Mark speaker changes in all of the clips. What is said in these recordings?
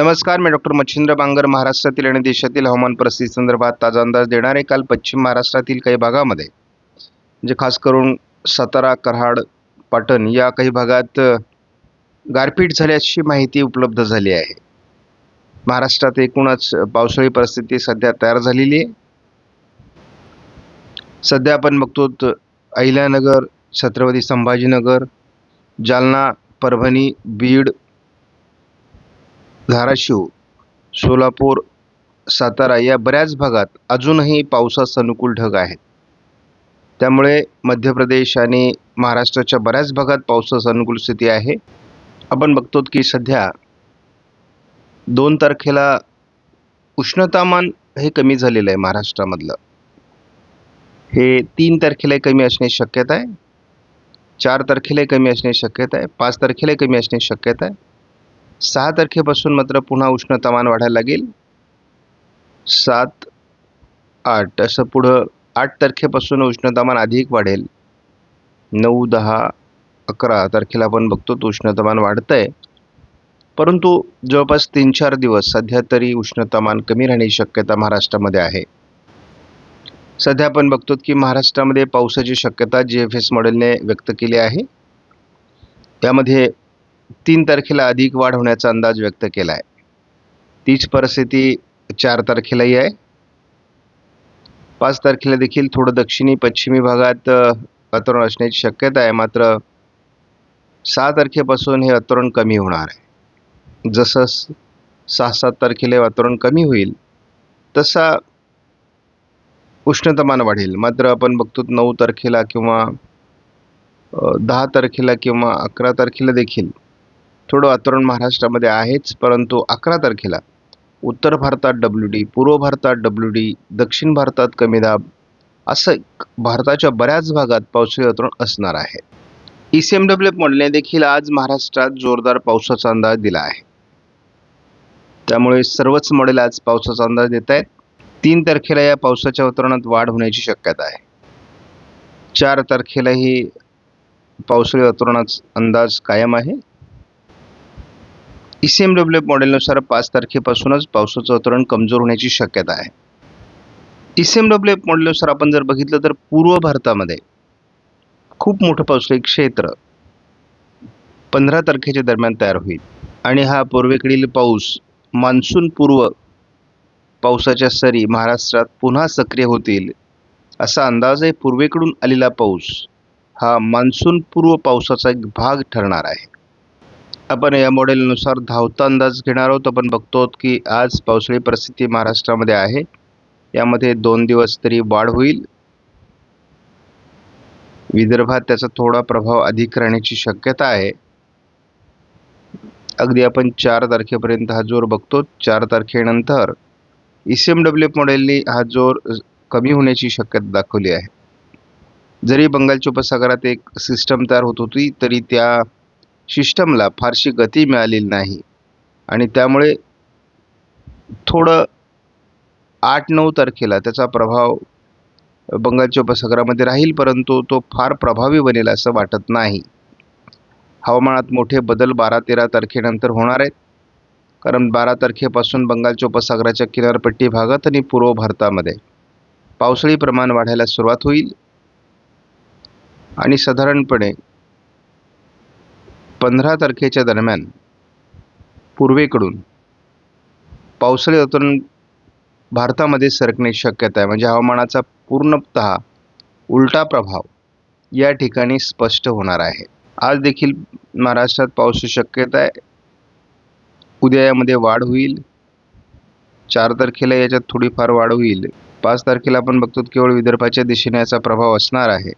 Speaker 1: नमस्कार मी डॉक्टर मच्छिंद्र बांगर महाराष्ट्रातील आणि देशातील हवामान परिस्थिती संदर्भात ताजा अंदाज देणार आहे काल पश्चिम महाराष्ट्रातील काही भागामध्ये म्हणजे खास करून सातारा कराड पाटण या काही भागात गारपीट झाल्याची माहिती उपलब्ध झाली आहे. महाराष्ट्रात एकूणच पावसाळी परिस्थिती सध्या तयार झालेली आहे. सध्या आपण बघतो अहिल्यानगर छत्रपती संभाजीनगर जालना परभणी बीड धाराशिव सोलापूर सातारा या बऱ्याच भागात अजूनही पावसास अनुकूल ढग आहेत त्यामुळे मध्य प्रदेश आणि महाराष्ट्राच्या बऱ्याच भागात पावसास अनुकूल स्थिती आहे. आपण बघतो की सध्या दोन तारखेला उष्णतामान हे कमी झालेलं आहे महाराष्ट्रामधलं. हे तीन तारखेलाही कमी असण्याची शक्यता आहे. चार तारखेलाही कमी असण्याची शक्यता आहे. पाच तारखेलाही कमी असण्याची शक्यता आहे. सहा तारखेपासून मात्र पुन्हा उष्णतामान वाढायला लागेल. सात आठ असं पुढं आठ तारखेपासून उष्णतामान अधिक वाढेल. नऊ दहा अकरा तारखेला आपण बघतो तो उष्णतामान वाढतं आहे परंतु जवळपास तीन चार दिवस सध्या तरी उष्णतामान कमी राहण्याची शक्यता महाराष्ट्रामध्ये आहे. सध्या आपण बघतो की महाराष्ट्रामध्ये पावसाची शक्यता जी एफ एस मॉडेलने व्यक्त केली आहे. त्यामध्ये तीन तारखेला अधिक वाढ होण्याचा अंदाज व्यक्त केला आहे तीच परिस्थिती चार तारखेलाही आहे. पाच तारखेला देखील थोडं दक्षिणी पश्चिमी भागात वातावरण असण्याची शक्यता आहे. मात्र सहा तारखेपासून हे वातावरण कमी होणार आहे. जसं सहा सात तारखेला वातावरण कमी होईल तसा उष्णतामान वाढेल. मात्र आपण बघतो नऊ तारखेला किंवा दहा तारखेला किंवा अकरा तारखेला देखील थोडं वातावरण महाराष्ट्रामध्ये आहेच परंतु अकरा तारखेला उत्तर भारतात डब्ल्यू डी पूर्व भारतात डब्ल्यू डी दक्षिण भारतात कमी दाब असं एक भारताच्या बऱ्याच भागात पावसाळी वातावरण असणार आहे. ई सी एम डब्ल्यू मॉडेलने देखील आज महाराष्ट्रात जोरदार पावसाचा अंदाज दिला आहे. त्यामुळे सर्वच मॉडेल आज पावसाचा अंदाज देत आहेत. तीन तारखेला या पावसाच्या वातावरणात वाढ होण्याची शक्यता आहे. चार तारखेलाही पावसाळी वातावरणाचा अंदाज कायम आहे. ई सी एम डब्ल्यू मॉडेलनुसार पाच तारखेपासूनच पावसाचं वातावरण कमजोर होण्याची शक्यता आहे. E C M W F मॉडेलनुसार आपण जर बघितलं तर पूर्व भारतामध्ये खूप मोठं पावसाळी क्षेत्र पंधरा तारखेच्या दरम्यान तयार होईल. आणि हा पूर्वेकडील पाऊस मान्सून पूर्व पावसाच्या सरी महाराष्ट्रात पुन्हा सक्रिय होतील असा अंदाज आहे पूर्वेकडून आलेला पाऊस हा मान्सून पूर्व पावसाचा एक भाग ठरणार आहे. आपण या मॉडेलनुसार धावता अंदाज घेणार आहोत. आपण बघतो की आज पावसाळी परिस्थिती महाराष्ट्रामध्ये आहे. यामध्ये दोन दिवस तरी वाढ होईल. विदर्भात त्याचा थोडा प्रभाव अधिक राहण्याची शक्यता आहे. अगदी आपण चार तारखेपर्यंत हा जोर बघतो. चार तारखेनंतर ई सी एम डब्ल्यू मॉडेलने हा जोर कमी होण्याची शक्यता दाखवली आहे. जरी बंगालच्या उपसागरात एक सिस्टम तयार होत होती तरी त्या सिस्टमला फारशी गती मिळालेली नाही. आणि त्यामुळे थोडं आठ नऊ तारखेला त्याचा प्रभाव बंगालच्या उपसागरामध्ये राहील परंतु तो फार प्रभावी बनेल असं वाटत नाही. हवामानात मोठे बदल बारा तेरा तारखेनंतर होणार आहेत. कारण बारा तारखेपासून बंगालच्या उपसागराच्या किनारपट्टी भागात आणि पूर्व भारतामध्ये पावसाळी प्रमाण वाढायला सुरुवात होईल. आणि साधारणपणे पंधरा तारखेच्या दरम्यान पूर्वेकडून पावसाळी वातावरण भारतामध्ये सरकण्याची शक्यता आहे. म्हणजे हवामानाचा पूर्णतः उलटा प्रभाव या ठिकाणी स्पष्ट होणार आहे. आज देखील महाराष्ट्रात पावसाची शक्यता आहे. उद्या यामध्ये वाढ होईल. चार तारखेला याच्यात थोडीफार वाढ होईल. पाच तारखेला आपण बघतो केवळ विदर्भाच्या दिशेने याचा प्रभाव असणार आहे.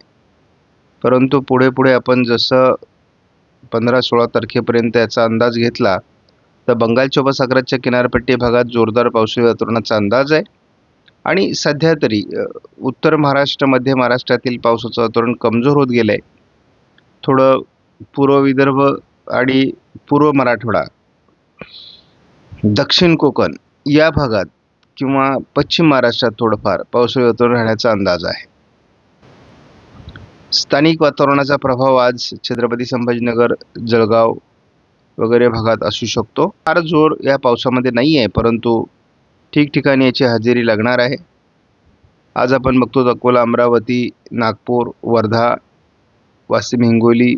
Speaker 1: परंतु पुढे पुढे आपण जसं पंधरा सोळा तारखेपर्यंत याचा अंदाज घेतला तर बंगालच्या उपसागराच्या किनारपट्टी भागात जोरदार पावसाळी वातावरणाचा अंदाज आहे. आणि सध्या तरी उत्तर महाराष्ट्र मध्य महाराष्ट्रातील पावसाचं वातावरण कमजोर होत गेलं आहे थोडं पूर्व विदर्भ आणि पूर्व मराठवाडा दक्षिण कोकण या भागात किंवा पश्चिम महाराष्ट्रात थोडंफार पावसाळी वातावरण राहण्याचा अंदाज आहे. स्थानिक वातावरणाचा प्रभाव आज छत्रपती संभाजीनगर जळगाव वगैरे भागात असू शकतो. फार जोर या पावसामध्ये नाही आहे परंतु ठिकठिकाणी याची हजेरी लागणार आहे. आज आपण बघतो अकोला अमरावती नागपूर वर्धा वाशिम हिंगोली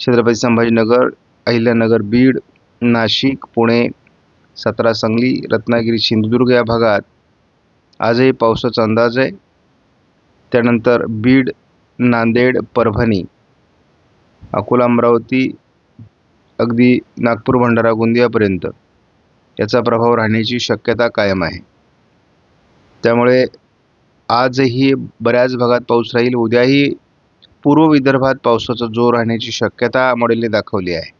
Speaker 1: छत्रपती संभाजीनगर अहिल्यानगर बीड नाशिक पुणे सातारा सांगली रत्नागिरी सिंधुदुर्ग या भागात आजही पावसाचा अंदाज आहे. त्यानंतर बीड नांदेड परभणी. अकोला अमरावती अगदी नागपूर भंडारा गोंदियापर्यंत. याचा प्रभाव राहण्याची शक्यता कायम आहे. त्यामुळे आजही बऱ्याच भागात पाऊस राहील. उद्याही पूर्व विदर्भात पावसाचा जोर राहण्याची शक्यता मॉडेलने दाखवली आहे.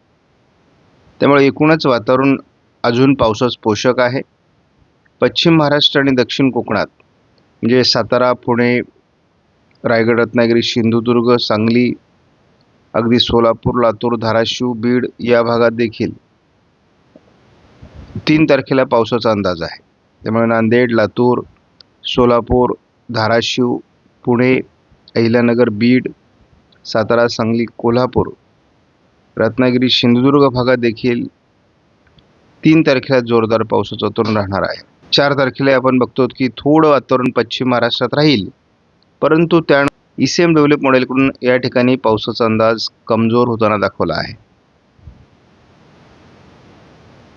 Speaker 1: त्यामुळे एकूणच वातावरण अजून पावसास पोषक आहे. पश्चिम महाराष्ट्र आणि दक्षिण कोकणात म्हणजे सातारा पुणे रायगड रत्नागिरी सिंधुदुर्ग सांगली अगदी सोलापूर लातूर धाराशिव बीड या भागात देखील तीन तारखेला पावसाचा अंदाज आहे. त्यामुळे नांदेड लातूर सोलापूर धाराशिव पुणे अहिल्यानगर बीड सातारा सांगली कोल्हापूर रत्नागिरी सिंधुदुर्ग भागात देखील तीन तारखेला जोरदार पावसाचं वातावरण राहणार आहे. चार तारखेला आपण बघतो की थोडं वातावरण पश्चिम महाराष्ट्रात राहील. परंतु त्या ई सी एम डेव्हलप मॉडेलकडून या ठिकाणी पावसाचा अंदाज कमजोर होताना दाखवला आहे.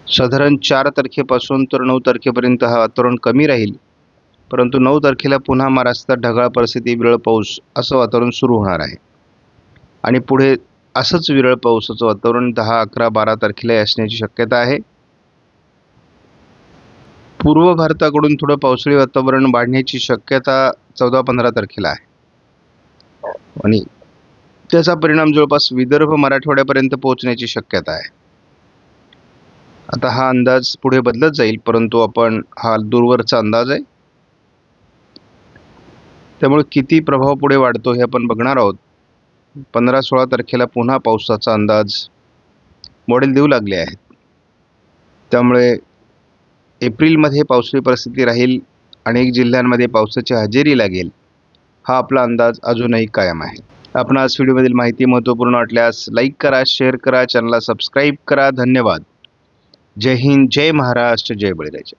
Speaker 1: साधारण चार तारखेपासून तर नऊ तारखेपर्यंत हा वातावरण कमी राहील. परंतु नऊ तारखेला पुन्हा महाराष्ट्रात ढगाळ परिस्थिती विरळ पाऊस असं वातावरण सुरू होणार आहे. आणि पुढे असंच विरळ पावसाचं वातावरण दहा अकरा बारा तारखेला असण्याची शक्यता आहे. पूर्व भारताकडून थोडं पावसाळी वातावरण वाढण्याची शक्यता चौदा पंधरा तारखेला आहे. आणि त्याचा परिणाम जवळपास विदर्भ मराठवाड्यापर्यंत पोहोचण्याची शक्यता आहे. आता हा अंदाज पुढे बदलत जाईल परंतु आपण हा दूरवरचा अंदाज आहे. त्यामुळे किती प्रभाव पुढे वाढतो हे आपण बघणार आहोत. पंधरा सोळा तारखेला पुन्हा पावसाचा अंदाज मॉडेल देऊ लागले आहेत. त्यामुळे एप्रिलमध्ये पावसाळी परिस्थिती राहील अनेक जिल्ह्यांमध्ये पावसाची हजेरी लागेल हा आपला अंदाज अजूनही कायम आहे. आपण आज व्हिडिओमधील माहिती महत्त्वपूर्ण वाटल्यास लाईक करा शेअर करा चॅनलला सबस्क्राईब करा. धन्यवाद. जय हिंद जय महाराष्ट्र जय बळीराजा.